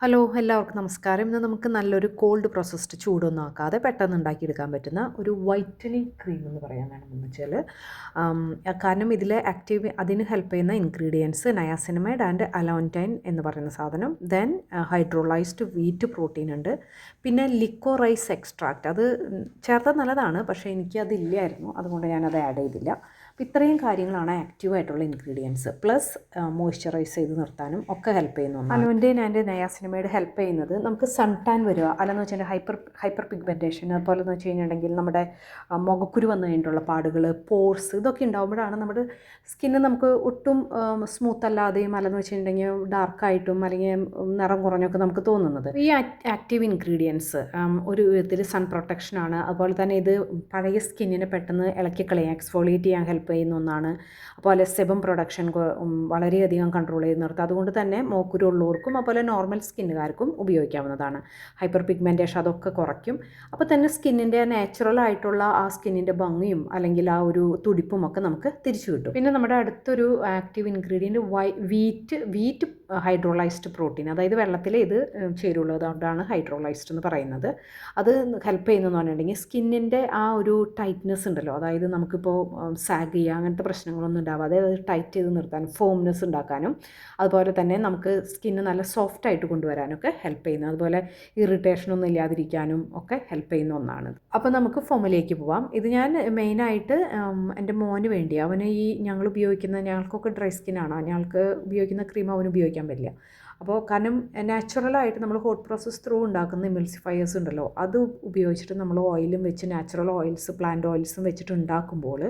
Hello എല്ലാവർക്കും നമസ്കാരം. ഇന്ന് നമുക്ക് നല്ലൊരു കോൾഡ് പ്രോസസ്ഡ് ചൂടൊന്നും ആക്കാതെ പെട്ടെന്ന് ഉണ്ടാക്കിയെടുക്കാൻ പറ്റുന്ന ഒരു വൈറ്റനിങ് ക്രീം എന്ന് പറയാൻ വേണമെന്ന് വെച്ചാൽ. കാരണം ഇതിൽ ആക്റ്റീവ് അതിന് ഹെൽപ്പ് ചെയ്യുന്ന ഇൻഗ്രീഡിയൻസ് നയാസിനമൈഡ് ആൻഡ് അലോന്റൈൻ എന്ന് പറയുന്ന സാധനം ദെൻ ഹൈഡ്രോളൈസ്ഡ് വീറ്റ് പ്രോട്ടീൻ ഉണ്ട്. പിന്നെ ലിക്കോ റൈസ് എക്സ്ട്രാക്റ്റ് അത് ചേർത്താൽ നല്ലതാണ് പക്ഷേ എനിക്ക് അതില്ലായിരുന്നു. അതുകൊണ്ട് ഞാനത് ആഡ് ചെയ്തില്ല. അപ്പോൾ ഇത്രയും കാര്യങ്ങളാണ് ആക്റ്റീവായിട്ടുള്ള ഇൻഗ്രീഡിയൻസ് പ്ലസ് മോയ്സ്ചറൈസ് ചെയ്ത് നിർത്താനും ഒക്കെ ഹെൽപ്പ് ചെയ്യുന്നു അലോന്റെയും ആൻഡ് നയാസിനമൈഡ് ഹെൽപ്പ് ചെയ്യുന്നത് നമുക്ക് സൺ ടാൻ വരിക. അല്ലെന്ന് വെച്ചാൽ ഹൈപ്പർ ഹൈപ്പർ പിഗ്മെന്റേഷൻ അതുപോലെ എന്ന് വെച്ച് കഴിഞ്ഞിട്ടുണ്ടെങ്കിൽ നമ്മുടെ മുഖക്കുരു വന്നു കഴിഞ്ഞിട്ടുള്ള പാടുകൾ പോർസ് ഇതൊക്കെ ഉണ്ടാകുമ്പോഴാണ് നമ്മുടെ സ്കിന്ന് നമുക്ക് ഒട്ടും സ്മൂത്ത് അല്ലാതെയും അല്ലെന്ന് വെച്ചിട്ടുണ്ടെങ്കിൽ ഡാർക്കായിട്ടും അല്ലെങ്കിൽ നിറം കുറഞ്ഞൊക്കെ നമുക്ക് തോന്നുന്നത്. ഈ ആക്റ്റീവ് ഇൻഗ്രീഡിയൻസ് ഒരു വിധത്തിൽ സൺ പ്രൊട്ടക്ഷൻ ആണ്. അതുപോലെ തന്നെ ഇത് പഴയ സ്കിന്നിനെ പെട്ടെന്ന് ഇളക്കി കളയാൻ എക്സ്ഫോളിയേറ്റ് ചെയ്യാൻ ഹെൽപ്പ് ചെയ്യുന്ന ഒന്നാണ്. അതുപോലെ സെബം പ്രൊഡക്ഷൻ വളരെയധികം കൺട്രോൾ ചെയ്ത് നിർത്തുക അതുകൊണ്ട് തന്നെ മോക്കുരുള്ളവർക്കും അതുപോലെ നോർമൽ സ്കിന്നുകാർക്കും ഉപയോഗിക്കാവുന്നതാണ്. ഹൈപ്പർ പിഗ്മെന്റേഷൻ അതൊക്കെ കുറയ്ക്കും. അപ്പോൾ തന്നെ സ്കിന്നിന്റെ നാച്ചുറൽ ആയിട്ടുള്ള ആ സ്കിന്നിന്റെ ഭംഗിയും അല്ലെങ്കിൽ ആ ഒരു തുടിപ്പും ഒക്കെ നമുക്ക് തിരിച്ചു കിട്ടും. പിന്നെ നമ്മുടെ അടുത്തൊരു ആക്റ്റീവ് ഇൻഗ്രീഡിയന്റ് വൈ വീറ്റ് വീറ്റ് ഹൈഡ്രോളൈസ്ഡ് പ്രോട്ടീൻ അതായത് വെള്ളത്തിൽ ഇത് ചേരുള്ളതുകൊണ്ടാണ് ഹൈഡ്രോളൈസ്ഡ് എന്ന് പറയുന്നത്. അത് ഹെൽപ്പ് ചെയ്യുന്നതെന്ന് പറഞ്ഞിട്ടുണ്ടെങ്കിൽ സ്കിന്നിന്റെ ആ ഒരു ടൈറ്റ്നെസ് ഉണ്ടല്ലോ. അതായത് നമുക്കിപ്പോൾ സാഗ് ചെയ്യുക അങ്ങനത്തെ പ്രശ്നങ്ങളൊന്നും ഉണ്ടാവാതെ അത് ടൈറ്റ് ചെയ്ത് നിർത്താനും ഫോംനെസ് ഉണ്ടാക്കാനും അതുപോലെ തന്നെ നമുക്ക് സ്കിന്ന് നല്ല സോഫ്റ്റ് ആയിട്ട് കൊണ്ടുവരാനൊക്കെ ഹെൽപ്പ് ചെയ്യുന്നു. അതുപോലെ ഇറിറ്റേഷനൊന്നും ഇല്ലാതിരിക്കാനും ഒക്കെ ഹെൽപ്പ് ചെയ്യുന്ന ഒന്നാണ് അപ്പോൾ നമുക്ക് ഫോമിലേക്ക് പോവാം. ഇത് ഞാൻ മെയിനായിട്ട് എന്റെ മോന് വേണ്ടി അവന് ഈ ഞങ്ങൾ ഉപയോഗിക്കുന്ന ഞങ്ങൾക്കൊക്കെ ഡ്രൈ സ്കിന്നാണ് ഞങ്ങൾക്ക് ഉപയോഗിക്കുന്ന ക്രീം അവന് ഉപയോഗിക്കാൻ പറ്റില്ല. അപ്പോൾ കാരണം നാച്ചുറലായിട്ട് നമ്മൾ ഹോട്ട് പ്രോസസ് ത്രൂ ഉണ്ടാക്കുന്ന ഇമൽസിഫയേഴ്സ് ഉണ്ടല്ലോ അത് ഉപയോഗിച്ചിട്ട് നമ്മൾ ഓയിലും വെച്ച് നാച്ചുറൽ ഓയിൽസ് പ്ലാന്റ് ഓയിൽസും വെച്ചിട്ട് ഉണ്ടാക്കുമ്പോൾ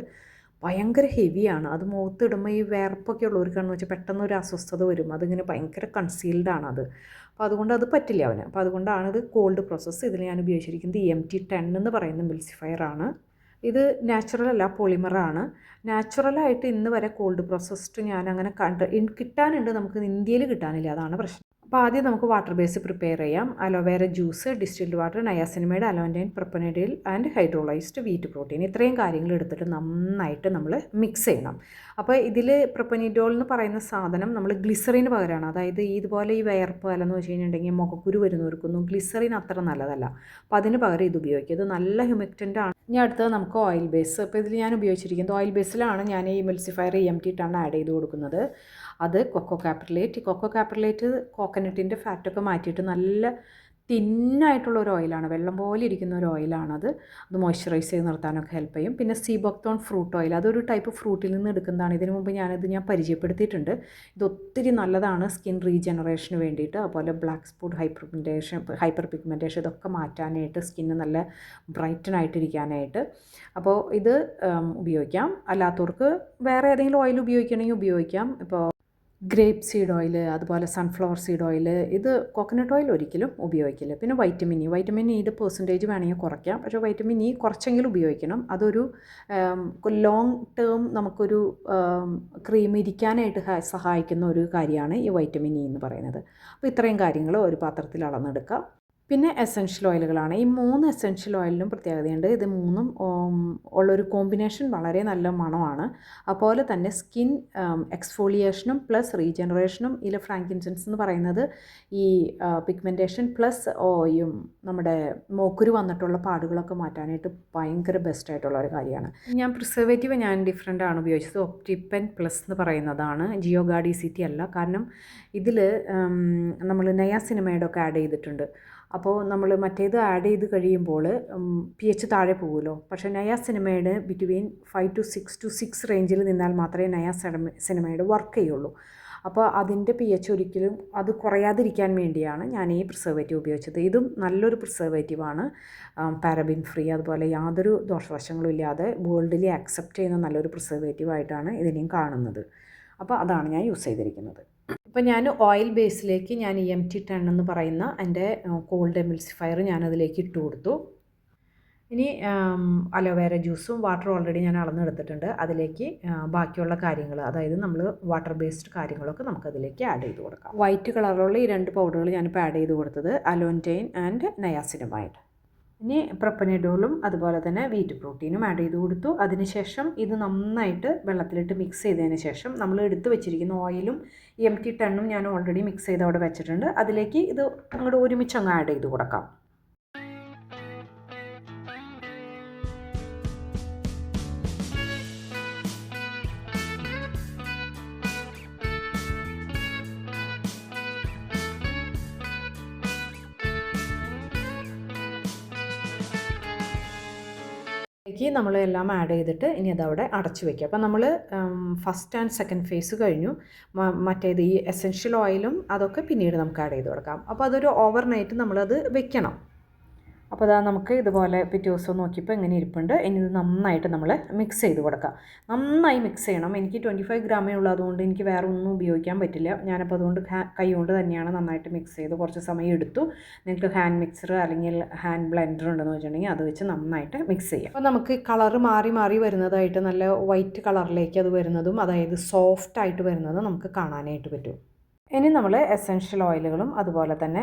ഭയങ്കര ഹെവിയാണ് അത് മുഖത്തിടുമ്പോൾ ഈ വേർപ്പൊക്കെ ഉള്ളവർക്കാണെന്ന് വെച്ചാൽ പെട്ടെന്ന് ഒരു അസ്വസ്ഥത വരും. അതിങ്ങനെ ഭയങ്കര കൺസീൽഡ് ആണ് അത് അപ്പോൾ അതുകൊണ്ട് അത് പറ്റില്ല അവന്. അപ്പോൾ അതുകൊണ്ടാണ് ഇത് കോൾഡ് പ്രോസസ്സ് ഇതിൽ ഞാൻ ഉപയോഗിച്ചിരിക്കുന്നത് എം ടി ടെൻ എന്ന് പറയുന്ന മിൽസിഫയർ ആണ്. ഇത് നാച്ചുറൽ അല്ല പോളിമറാണ് നാച്ചുറലായിട്ട് ഇന്ന് വരെ കോൾഡ് പ്രോസസ്ഡ് ഞാൻ അങ്ങനെ കണ്ട് കിട്ടാനുണ്ട് നമുക്ക് ഇന്ത്യയിൽ കിട്ടാനില്ല. അതാണ് പ്രശ്നം. അപ്പോൾ ആദ്യം നമുക്ക് വാട്ടർ ബേസ് പ്രിപ്പയർ ചെയ്യാം. Aloe vera juice distilled water niacinamide allantoin propanediol and hydrolysed wheat protein ഇത്രയും കാര്യങ്ങൾ എടുത്തിട്ട് നന്നായിട്ട് നമ്മൾ മിക്സ് ചെയ്യണം. അപ്പോൾ ഇതിൽ പ്രപ്പനിഡോൾ എന്ന് പറയുന്ന സാധനം നമ്മൾ ഗ്ലിസറിന് പകരമാണ് അതായത് ഇതുപോലെ ഈ വയർപ്പ് അല്ലെന്ന് വെച്ച് കഴിഞ്ഞിട്ടുണ്ടെങ്കിൽ മുഖക്കുരു വരുന്നവർക്കൊന്നും ഗ്ലിസറിൻ അത്ര നല്ലതല്ല. അപ്പോൾ അതിന് പകരം ഇത് ഉപയോഗിക്കുക. ഇത് നല്ല ഹ്യൂമിക്റ്റന്റ് ആണ്. ഇനി അടുത്തത് നമുക്ക് ഓയിൽ ബേസ് അപ്പോൾ ഇതിൽ ഞാൻ ഉപയോഗിച്ചിരിക്കുന്നത് ഓയിൽ ബേസിലാണ് ഞാൻ ഈ മിൽസിഫയർ ഇ എം ടി ടൺ ആഡ് ചെയ്ത് കൊടുക്കുന്നത്. അത് കൊക്കോ കാപ്രിലേറ്റ് കൊക്കോ കാപ്രിലേറ്റ് കോക്കനട്ടിന്റെ ഫാറ്റൊക്കെ മാറ്റിയിട്ട് നല്ല തിന്നായിട്ടുള്ള ഒരു ഓയിലാണ് വെള്ളം പോലെ ഇരിക്കുന്ന ഒരു ഓയിലാണത് അത്. മോയ്സ്ചറൈസ് ചെയ്ത് നിർത്താനൊക്കെ ഹെൽപ്പ് ചെയ്യും. പിന്നെ സീബോക്തോൺ ഫ്രൂട്ട് ഓയിൽ അതൊരു ടൈപ്പ് ഫ്രൂട്ടിൽ നിന്ന് എടുക്കുന്നതാണ്. ഇതിനു മുമ്പ് ഞാനത് ഞാൻ പരിചയപ്പെടുത്തിയിട്ടുണ്ട്. ഇത് ഒത്തിരി നല്ലതാണ് സ്കിൻ റീജനറേഷന് വേണ്ടിയിട്ട്. അതുപോലെ black spot hyperpigmentation hyperpigmentation ഇതൊക്കെ മാറ്റാനായിട്ട് സ്കിന്ന് നല്ല ബ്രൈറ്റൻ ആയിട്ടിരിക്കാനായിട്ട്. അപ്പോൾ ഇത് ഉപയോഗിക്കാം. അല്ലാത്തവർക്ക് വേറെ ഏതെങ്കിലും ഓയിൽ ഉപയോഗിക്കണമെങ്കിൽ ഉപയോഗിക്കാം. ഇപ്പോൾ ഗ്രേപ്പ് സീഡ് ഓയിൽ അതുപോലെ സൺഫ്ലവർ സീഡ് ഓയിൽ ഇത് കോക്കനട്ട് ഓയിൽ ഒരിക്കലും ഉപയോഗിക്കില്ല. പിന്നെ വൈറ്റമിൻ ഇ വൈറ്റമിൻ ഇയുടെ പെർസെന്റേജ് വേണമെങ്കിൽ കുറയ്ക്കാം. പക്ഷേ വൈറ്റമിൻ ഇ കുറച്ചെങ്കിലും ഉപയോഗിക്കണം. അതൊരു ലോങ് ടേം നമുക്കൊരു ക്രീം ഇരിക്കാനായിട്ട് സഹായിക്കുന്ന ഒരു കാര്യമാണ് ഈ വൈറ്റമിൻ ഇ എന്ന് പറയുന്നത്. അപ്പോൾ ഇത്രയും കാര്യങ്ങൾ ഒരു പാത്രത്തിൽ അളന്നെടുക്കുക പിന്നെ എസെൻഷ്യൽ ഓയിലുകളാണ് ഈ മൂന്ന് എസെൻഷ്യൽ ഓയിലിനും പ്രത്യേകതയുണ്ട്. ഇത് മൂന്നും ഉള്ളൊരു കോമ്പിനേഷൻ വളരെ നല്ല മണമാണ്. അതുപോലെ തന്നെ സ്കിൻ എക്സ്ഫോളിയേഷനും പ്ലസ് റീജനറേഷനും ഇതിൽ ഫ്രാങ്കിൻസൻസ് എന്ന് പറയുന്നത് ഈ പിഗ്മെന്റേഷൻ പ്ലസ് ഓയും നമ്മുടെ മോക്കുരു വന്നിട്ടുള്ള പാടുകളൊക്കെ മാറ്റാനായിട്ട് ഭയങ്കര ബെസ്റ്റ് ആയിട്ടുള്ള ഒരു കാര്യമാണ്. ഞാൻ പ്രിസർവേറ്റീവ് ഞാൻ ഡിഫറെന്റ് ആണ് ഉപയോഗിച്ചത്. ഒപ്റ്റിപ്പൻ പ്ലസ് എന്ന് പറയുന്നതാണ്. ജിയോ ഗാഡി സിറ്റി അല്ല. കാരണം ഇതിൽ നമ്മൾ നയാ സിനിമയുടെ ഒക്കെ ആഡ് ചെയ്തിട്ടുണ്ട്. അപ്പോൾ നമ്മൾ മറ്റേത് ആഡ് ചെയ്ത് കഴിയുമ്പോൾ പി എച്ച് താഴെ പോകുമല്ലോ. പക്ഷേ നയ സിനിമയുടെ between five to six to six റേഞ്ചിൽ നിന്നാൽ മാത്രമേ നയ സിനിമ സിനിമയുടെ വർക്ക് ചെയ്യുള്ളൂ. അപ്പോൾ അതിന്റെ പി എച്ച് ഒരിക്കലും അത് കുറയാതിരിക്കാൻ വേണ്ടിയാണ് ഞാൻ ഈ പ്രിസർവേറ്റീവ് ഉപയോഗിച്ചത്. ഇതും നല്ലൊരു പ്രിസർവേറ്റീവാണ് പാരബിൻ ഫ്രീ അതുപോലെ യാതൊരു ദോഷവശങ്ങളും ഇല്ലാതെ വേൾഡിൽ അക്സെപ്റ്റ് ചെയ്യുന്ന നല്ലൊരു പ്രിസർവേറ്റീവായിട്ടാണ് ഇതിനെയും കാണുന്നത്. അപ്പോൾ അതാണ് ഞാൻ യൂസ് ചെയ്തിരിക്കുന്നത്. ഇപ്പം ഞാൻ ഓയിൽ ബേസിലേക്ക് ഞാൻ ഇ എം ടി ടെൻ എന്ന് പറയുന്ന എന്റെ കോൾഡ് എമിൽസിഫയർ ഞാനതിലേക്ക് ഇട്ട് കൊടുത്തു. ഇനി അലോവേര ജ്യൂസും വാട്ടർ ഓൾറെഡി ഞാൻ അളന്നെടുത്തിട്ടുണ്ട്. അതിലേക്ക് ബാക്കിയുള്ള കാര്യങ്ങൾ അതായത് നമ്മൾ വാട്ടർ ബേസ്ഡ് കാര്യങ്ങളൊക്കെ നമുക്കതിലേക്ക് ആഡ് ചെയ്ത് കൊടുക്കാം. വൈറ്റ് കളറിലുള്ള ഈ രണ്ട് പൗഡറുകൾ ഞാനിപ്പോൾ ആഡ് ചെയ്ത് കൊടുത്തത് അലോന്റൈൻ ആൻഡ് നയാസിനമൈഡ് ഇനി പ്രപ്പനഡോളും അതുപോലെ തന്നെ വീറ്റ് പ്രോട്ടീനും ആഡ് ചെയ്ത് കൊടുത്തു. അതിനുശേഷം ഇത് നന്നായിട്ട് വെള്ളത്തിലിട്ട് മിക്സ് ചെയ്തതിന് ശേഷം നമ്മൾ എടുത്തു വെച്ചിരിക്കുന്ന ഓയിലും എം ടി ടണ്ണും ഞാൻ ഓൾറെഡി മിക്സ് ചെയ്ത് അവിടെ വെച്ചിട്ടുണ്ട്. അതിലേക്ക് ഇത് അങ്ങോട്ട് ഒരുമിച്ച് അങ്ങ് ആഡ് ചെയ്ത് കൊടുക്കാം. ലേക്ക് നമ്മൾ എല്ലാം ആഡ് ചെയ്തിട്ട് ഇനി അതവിടെ അടച്ചു വെക്കുക. അപ്പോൾ നമ്മൾ ഫസ്റ്റ് ആൻഡ് സെക്കൻഡ് ഫേസ് കഴിഞ്ഞു. മറ്റേത് ഈ എസെൻഷ്യൽ ഓയിലും അതൊക്കെ പിന്നീട് നമുക്ക് ആഡ് ചെയ്ത് കൊടുക്കാം. അപ്പോൾ അതൊരു ഓവർ നൈറ്റ് നമ്മളത് വെക്കണം. അപ്പോൾ അതാ നമുക്ക് ഇതുപോലെ പിറ്റേ ദിവസം നോക്കിയപ്പോൾ എങ്ങനെ ഇരിപ്പുണ്ട്? ഇനി ഇത് നന്നായിട്ട് നമ്മൾ മിക്സ് ചെയ്ത് കൊടുക്കാം. നന്നായി മിക്സ് ചെയ്യണം. എനിക്ക് ട്വന്റി ഫൈവ് ഗ്രാമേ ഉള്ളൂ. അതുകൊണ്ട് എനിക്ക് വേറെ ഒന്നും ഉപയോഗിക്കാൻ പറ്റില്ല. ഞാനപ്പോൾ അതുകൊണ്ട് കൈ കൊണ്ട് തന്നെയാണ് നന്നായിട്ട് മിക്സ് ചെയ്ത് കുറച്ച് സമയം എടുത്തു. നിങ്ങൾക്ക് ഹാൻഡ് മിക്സർ അല്ലെങ്കിൽ ഹാൻഡ് ബ്ലെൻഡർ ഉണ്ടെന്ന് വെച്ചിട്ടുണ്ടെങ്കിൽ അത് വെച്ച് നന്നായിട്ട് മിക്സ് ചെയ്യാം. അപ്പോൾ നമുക്ക് കളർ മാറി മാറി വരുന്നതായിട്ട് നല്ല വൈറ്റ് കളറിലേക്ക് അത് വരുന്നതും അതായത് സോഫ്റ്റ് ആയിട്ട് വരുന്നതും നമുക്ക് കാണാനായിട്ട് പറ്റും. ഇനി നമ്മൾ എസെൻഷ്യൽ ഓയിലുകളും അതുപോലെ തന്നെ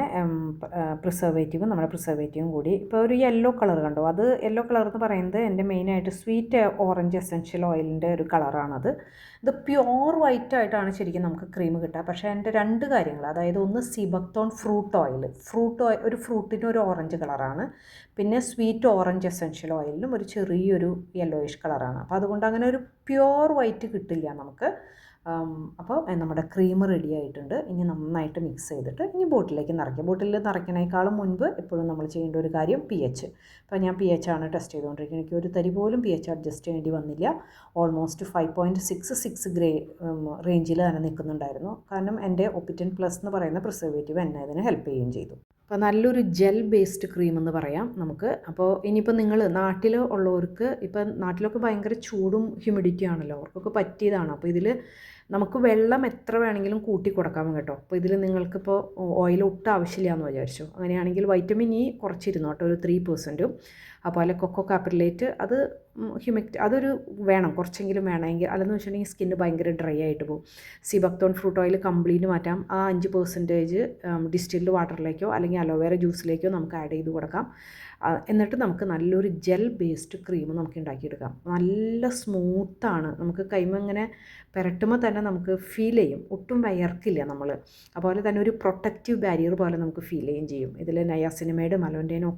പ്രിസർവേറ്റീവും നമ്മുടെ പ്രിസർവേറ്റീവും കൂടി. ഇപ്പോൾ ഒരു യെല്ലോ കളർ കണ്ടോ? അത് യെല്ലോ കളർ എന്ന് പറയുന്നത് എന്റെ മെയിനായിട്ട് സ്വീറ്റ് ഓറഞ്ച് എസെൻഷ്യൽ ഓയിലിന്റെ ഒരു കളറാണത് ഇത് പ്യുവർ വൈറ്റ് ആയിട്ടാണ് ശരിക്കും നമുക്ക് ക്രീം കിട്ടുക. പക്ഷേ എന്റെ രണ്ട് കാര്യങ്ങൾ അതായത് ഒന്ന് sea buckthorn fruit oil fruit oil ഒരു ഫ്രൂട്ടിന് ഒരു ഓറഞ്ച് കളറാണ് പിന്നെ സ്വീറ്റ് ഓറഞ്ച് എസെൻഷ്യൽ ഓയിലിനും ഒരു ചെറിയൊരു യെല്ലോയിഷ് കളറാണ് അപ്പോൾ അതുകൊണ്ട് അങ്ങനെ ഒരു പ്യുവർ വൈറ്റ് കിട്ടില്ല നമുക്ക്. അപ്പോൾ നമ്മുടെ ക്രീം റെഡി ആയിട്ടുണ്ട്. ഇനി നന്നായിട്ട് മിക്സ് ചെയ്തിട്ട് ഇനി ബോട്ടിലേക്ക് നിറയ്ക്കുക ബോട്ടിൽ നിറയ്ക്കണേക്കാളും മുൻപ് എപ്പോഴും നമ്മൾ ചെയ്യേണ്ട ഒരു കാര്യം പി എച്ച് അപ്പോൾ ഞാൻ പി എച്ച് ആണ് ടെസ്റ്റ് ചെയ്തുകൊണ്ടിരിക്കുന്നത്. എനിക്ക് ഒരു തരി പോലും പി എച്ച് അഡ്ജസ്റ്റ് ചെയ്യേണ്ടി വന്നില്ല. Almost five point six six grey റേഞ്ചിൽ തന്നെ നിൽക്കുന്നുണ്ടായിരുന്നു. കാരണം എന്റെ ഒപ്പിറ്റൻ പ്ലസ് എന്ന് പറയുന്ന പ്രിസർവേറ്റീവ് എന്നെ അതിന് ഹെൽപ്പ് ചെയ്യുകയും ചെയ്തു. അപ്പോൾ നല്ലൊരു ജെൽ ബേസ്ഡ് ക്രീം എന്ന് പറയാം നമുക്ക്. അപ്പോൾ ഇനിയിപ്പോൾ നിങ്ങൾ നാട്ടിൽ ഉള്ളവർക്ക് ഇപ്പം നാട്ടിലൊക്കെ ഭയങ്കര ചൂടും ഹ്യൂമിഡിറ്റി ആണല്ലോ. അവർക്കൊക്കെ പറ്റിയതാണ്. അപ്പോൾ ഇതിൽ നമുക്ക് വെള്ളം എത്ര വേണമെങ്കിലും കൂട്ടി കൊടുക്കാം കേട്ടോ. അപ്പോൾ ഇതിൽ നിങ്ങൾക്കിപ്പോൾ ഓയിൽ ഒട്ടും ആവശ്യമില്ല എന്ന് വിചാരിച്ചു. അങ്ങനെയാണെങ്കിൽ വൈറ്റമിൻ ഇ കുറച്ചിരുന്നു കേട്ടോ ഒരു ത്രീ പെർസെന്റും അതുപോലെ കൊക്കോ കാപ്പിലേറ്റ് അത് ഹ്യൂമിക് അതൊരു വേണം കുറച്ചെങ്കിലും വേണമെങ്കിൽ അല്ലെന്ന് വെച്ചിട്ടുണ്ടെങ്കിൽ സ്കിന്ന് ഭയങ്കര ഡ്രൈ ആയിട്ട് പോകും. സിബക്തോൺ ഫ്രൂട്ട് ഓയിൽ കംപ്ലീറ്റ് മാറ്റാം. ആ അഞ്ച് പെർസെന്റേജ് ഡിസ്റ്റിൽഡ് വാട്ടറിലേക്കോ അല്ലെങ്കിൽ അലോവേറ ജ്യൂസിലേക്കോ നമുക്ക് ആഡ് ചെയ്ത് കൊടുക്കാം. എന്നിട്ട് നമുക്ക് നല്ലൊരു ജെൽ ബേസ്ഡ് ക്രീം നമുക്ക് ഉണ്ടാക്കിയെടുക്കാം. നല്ല സ്മൂത്താണ് നമുക്ക് കൈമ ഇങ്ങനെ പുരട്ടുമ്പോൾ തന്നെ നമുക്ക് ഫീൽ ചെയ്യും. ഒട്ടും വയർക്കില്ല നമ്മൾ അതുപോലെ തന്നെ ഒരു പ്രൊട്ടക്റ്റീവ് ബാരിയർ പോലെ നമുക്ക് ഫീൽ ചെയ്യുകയും ചെയ്യും. ഇതിൽ നയാസിനിമേഡ് മലോന്റെനും